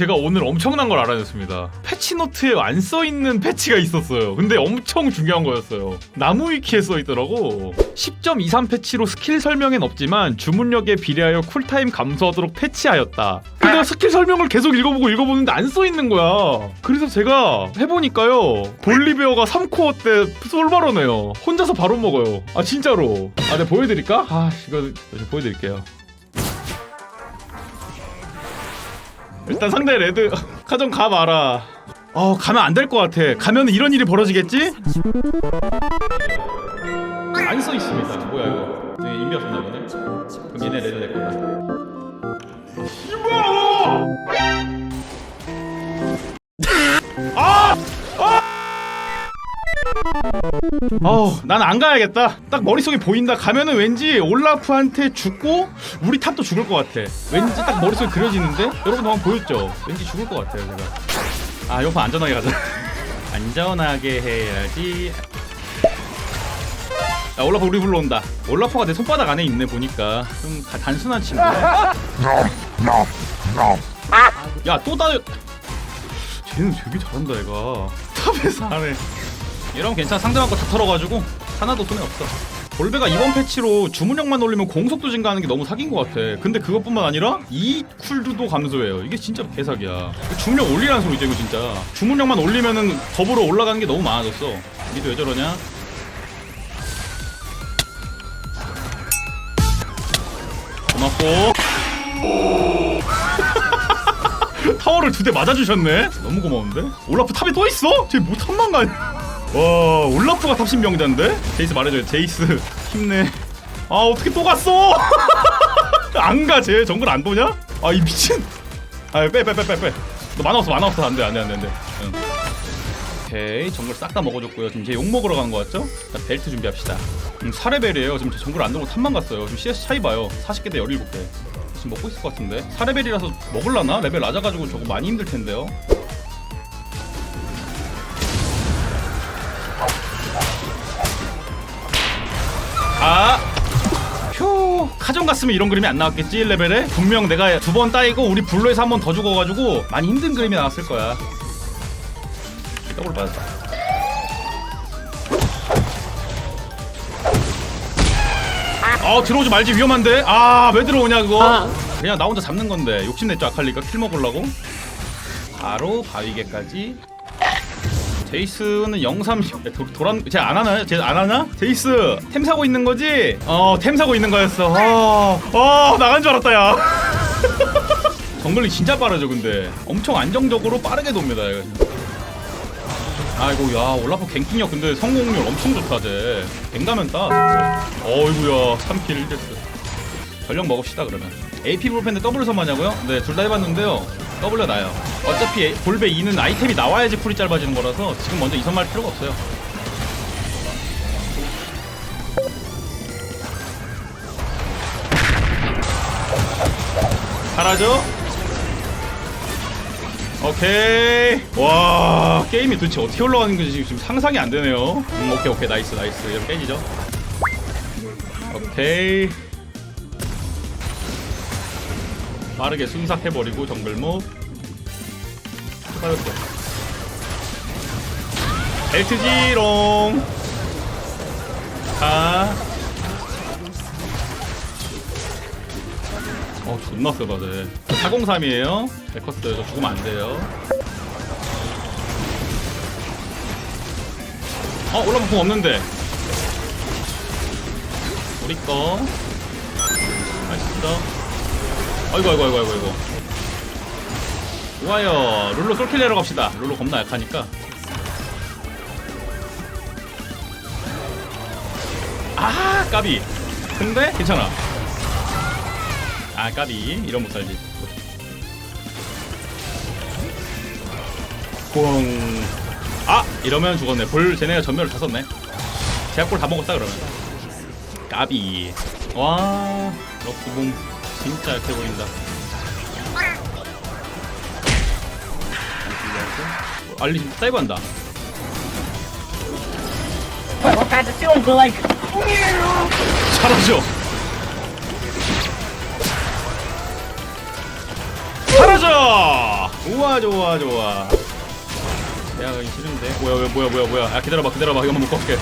제가 오늘 엄청난 걸 알아냈습니다. 패치노트에 안 써있는 패치가 있었어요. 근데 엄청 중요한 거였어요. 나무 위키에 써있더라고. 10.23 패치로 스킬 설명엔 없지만 주문력에 비례하여 쿨타임 감소하도록 패치하였다. 근데 스킬 설명을 계속 읽어보고 읽어보는데 안 써있는 거야. 그래서 제가 해보니까요. 볼리베어가 3코어 때 솔바로네요. 혼자서 바로 먹어요. 아 진짜로. 아 내가 보여드릴까? 아 이거 좀 보여드릴게요. 일단 상대 레드 카정 가 마라. 어 가면 안 될 것 같아. 가면 이런 일이 벌어지겠지? 안 써 있습니다. 뭐야 이거? 네, 인비가 썼나 보네. 그럼 얘네 레드 될 거다. 아! 어우, 난 안 가야겠다. 딱 머릿속에 보인다. 가면은 왠지 올라프한테 죽고 우리 탑도 죽을 것 같아. 왠지 딱 머릿속에 그려지는데? 여러분 방금 보였죠? 왠지 죽을 것 같아요, 제가. 아, 이거 안전하게 가자. 안전하게 해야지. 야, 올라프 우리 불러온다. 올라프가 내 손바닥 안에 있네, 보니까. 좀 가- 단순한 친구야. 야, 또 다. 쟤는 되게 잘한다, 얘가. 탑에서 하네. 이러면 괜찮아. 상대방 거다 털어가지고 하나도 손해 없어. 볼베가 이번 패치로 주문력만 올리면 공속도 증가하는 게 너무 사기인 것 같아. 근데 그것뿐만 아니라 이 쿨드도 감소해요. 이게 진짜 개사기야. 주문력 올리라는 소리죠, 이거 진짜. 주문력만 올리면은 더불어 올라가는 게 너무 많아졌어. 니도 왜 저러냐? 고맙고. 타워를 두 대 맞아주셨네. 너무 고마운데? 올라프 탑에 또 있어? 쟤뭐 탑만 가? 와 올라프가 탑 신명자인데? 제이스 말해줘요. 제이스 힘내. 아 어떻게 또 갔어? 안 가, 쟤 정글 안 도냐? 아 이 미친. 아빼 빼 빼 빼 빼. 너 만화 없어 만화 없어 안돼 안돼 안돼 안돼. 응. 오케이 정글 싹 다 먹어줬고요. 지금 제 욕 먹으러 간 거 같죠? 자, 벨트 준비합시다. 음, 4레벨이에요. 지금 제 정글 안 들고 탑만 갔어요. 지금 CS 차이 봐요. 40개 대 17개. 지금 먹고 있을 것 같은데 4레벨이라서 먹을라나? 레벨 낮아가지고 저거 많이 힘들 텐데요. 카정 갔으면 이런 그림이 안 나왔겠지? 1레벨에? 분명 내가 두 번 따이고 우리 블루에서 한 번 더 죽어가지고 많이 힘든 그림이 나왔을 거야. 더블 받았다. 아 들어오지 말지. 위험한데? 아 왜 들어오냐 그거? 그냥 나 혼자 잡는 건데. 욕심냈죠 아칼리가? 킬 먹으려고? 바로 바위개까지 제이스는 030 도, 도란 쟤안 하나요? 쟤안 하나? 제이스 템 사고 있는 거지? 어템 사고 있는 거였어 어, 어 나간 줄 알았다 야 정글이 진짜 빠르죠 근데 엄청 안정적으로 빠르게 돕니다 얘가. 아이고 야 올라프 갱킹력 근데 성공률 엄청 좋다 쟤 갱가면 따 어이구야 3킬 1데스 전력 먹읍시다 그러면 AP 볼펜데 더블 선마냐고요? 네 둘 다 해봤는데요. 더블로 나요. 어차피 볼베 2는 아이템이 나와야지 쿨이 짧아지는 거라서 지금 먼저 2선말 필요가 없어요. 사라져 오케이. 와 게임이 도대체 어떻게 올라가는 건지? 지금 상상이 안 되네요. 음, 오케이 오케이. 나이스 나이스. 이렇게 깨지죠? 오케이 빠르게 순삭해버리고 정글목 빠졌어 벨트지롱 가 어, 존나 세다, 쟤. 403이에요. 베커스, 저 죽으면 안 돼요. 어, 올라온 공 없는데. 우리 거. 맛있어. 아이고, 아이고, 아이고, 아이고, 아이고. 좋아요. 룰로 솔킬 내러 갑시다. 룰로 겁나 약하니까. 아, 까비. 근데 괜찮아. 아 까비 이런 못 살지 꽁. 아 이러면 죽었네 볼 쟤네가 전멸을 다 썼네 제약골 다 먹었다 그러면 까비 와 럭스봄 진짜 약해 보인다. 알리 지금 다이브 한다. like. 사라져. 사라져! 좋아 좋아 좋아. 내가 가기 싫은데. 뭐야 왜 뭐야 뭐야 뭐야. 아 기다려봐 기다려봐. 이거만 먹고 갈게.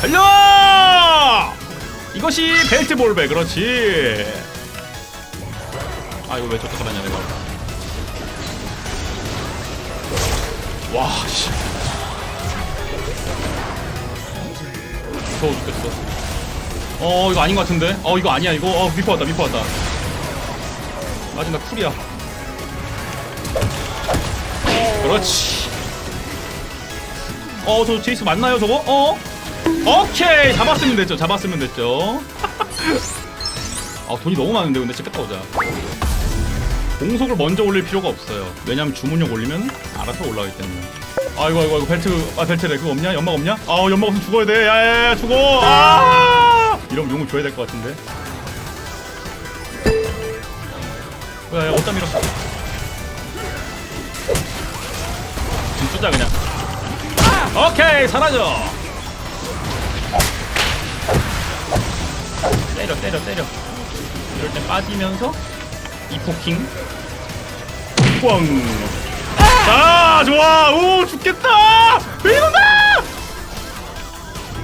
달려 이것이 벨트 볼배 그렇지. 아 이거 왜 저쪽 가냐 내가. 와씨. 무서워 죽겠어. 어 이거 아닌 것 같은데? 어 이거 아니야 이거. 어 미포 왔다 미포 왔다. 마지막 쿨이야. 그렇지. 어저 제이스 맞나요 저거? 어 오케이 잡았으면 됐죠 잡았으면 됐죠. 아 돈이 너무 많은데 근데 집 갔다 오자. 공속을 먼저 올릴 필요가 없어요. 왜냐면 주문력 올리면 알아서 올라가기 때문에. 아이고 아이고 아이고 벨트 아 벨트래. 그거 없냐? 연막 없냐? 아 연막 없으면 죽어야 돼. 야야야 죽어. 아! 이러면 용을 줘야 될 것 같은데. 야야 어디다 밀었어? 쏘자 그냥. 오케이 사라져 때려 때려 때려. 이럴 땐 빠지면서 이포킹. 꽝. 자 좋아. 오 죽겠다. 밀어가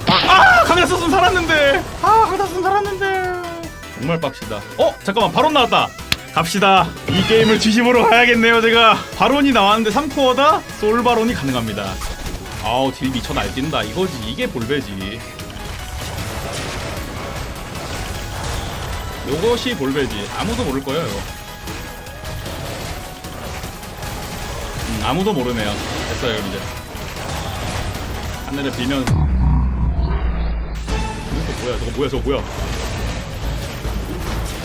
아! 카메라 썼으면 살았는데. 아 카메라 썼으면 살았는데. 정말 빡시다. 어 잠깐만. 바론 나왔다. 갑시다. 이 게임을 진심으로 가야겠네요 제가. 바론이 나왔는데 3코어다? 솔 바론이 가능합니다. 아우 딜 미쳐 날뛴다. 이거지. 이게 볼베지 요것이 볼베지. 아무도 모를 거예요 이거. 음, 아무도 모르네요. 됐어요 이제. 하늘에 비면. 이거 뭐야? 저거 뭐야? 저거 뭐야?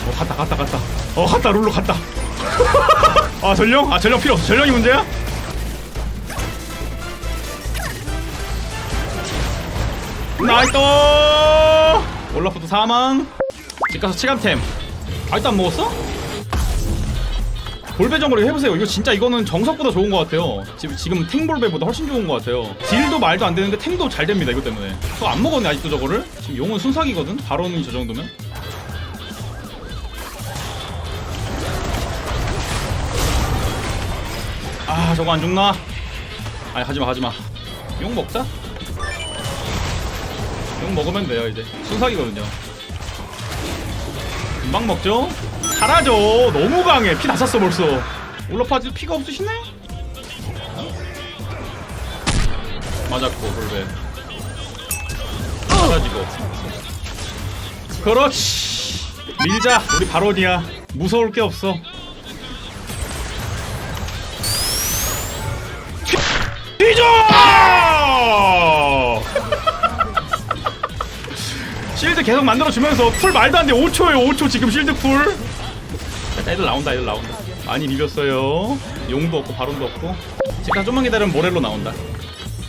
어 갔다 갔다 갔다. 어 갔다 룰로 갔다. 아 전령? 아 전령 필요 없어. 전령이 문제야? 나이스! 올라프도 사망 집 가서 치감템. 아직도 안 먹었어? 볼배정으로 해보세요. 이거 진짜 이거는 정석보다 좋은 것 같아요. 지금, 지금 탱볼배보다 훨씬 좋은 것 같아요. 딜도 말도 안 되는데 탱도 잘 됩니다 이것 때문에. 저안 먹었네 아직도 저거를. 지금 용은 순삭이거든? 바로는 저 정도면. 아 저거 안 죽나? 아니 가지마 가지마. 용 먹자. 용 먹으면 돼요 이제. 순삭이거든요 금방 먹죠? 잘하죠. 너무 강해. 피 다 찼어 벌써. 올라파지 피가 없으시네? 맞았고 볼베 사라지고. 그렇지. 밀자. 우리 바론이야. 무서울 게 없어. 뒤져! 실드 계속 만들어주면서 쿨 말도 안 돼. 5초에요 5초 지금 실드 쿨 자, 애들 나온다 애들 나온다. 많이 비볐어요. 용도 없고 바론도 없고. 지금 좀만 기다리면 모렐로 나온다.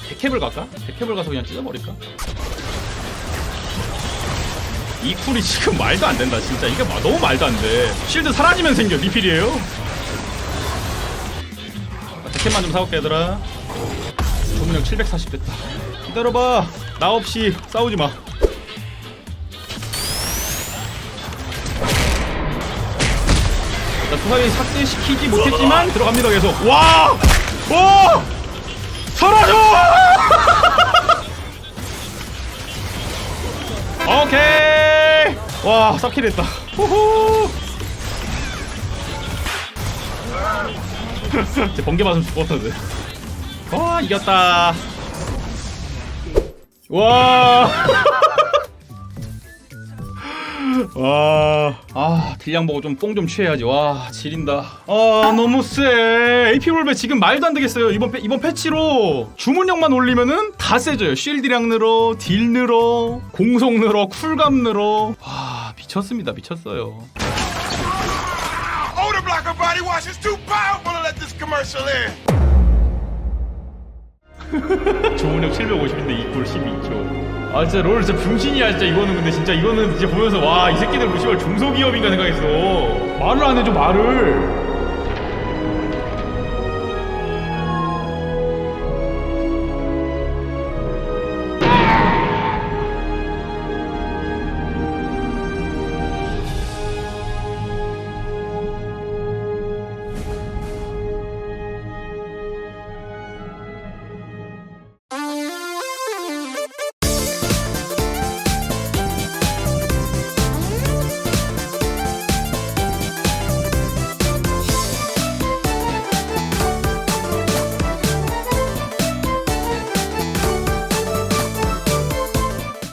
백캡을 갈까? 백캡을 가서 그냥 찢어버릴까? 이 쿨이 지금 말도 안 된다 진짜. 이게 마- 너무 말도 안 돼. 실드 사라지면 생겨 리필이에요. 자, 백캡만 좀 사올게 얘들아. 조문력 740 됐다. 기다려봐. 나 없이 싸우지 마 자, 투사위 삭제시키지 못했지만 들어갑니다 계속. 와! 와! 사라져! 오케이! 와, 싹킬 했다. 후후! 제 번개 맞으면 죽었는데. 와, 이겼다. 와! 와, 아, 딜량 보고 좀 뽕 좀 취해야지. 와, 지린다. 아, 너무 세. AP 롤배 지금 말도 안 되겠어요. 이번, 패- 이번 패치로 주문력만 올리면은 다 세져요. 쉴드량 늘어, 딜 늘어, 공속 늘어, 쿨감 늘어. 와, 미쳤습니다. 미쳤어요. Oh, 주문력 750인데 이골 12초. 아 진짜 롤 진짜 병신이야 진짜 이거는. 근데 진짜 이거는 진짜 보면서 와 이 새끼들 무시할 중소기업인가 생각했어. 말을 안 해줘 말을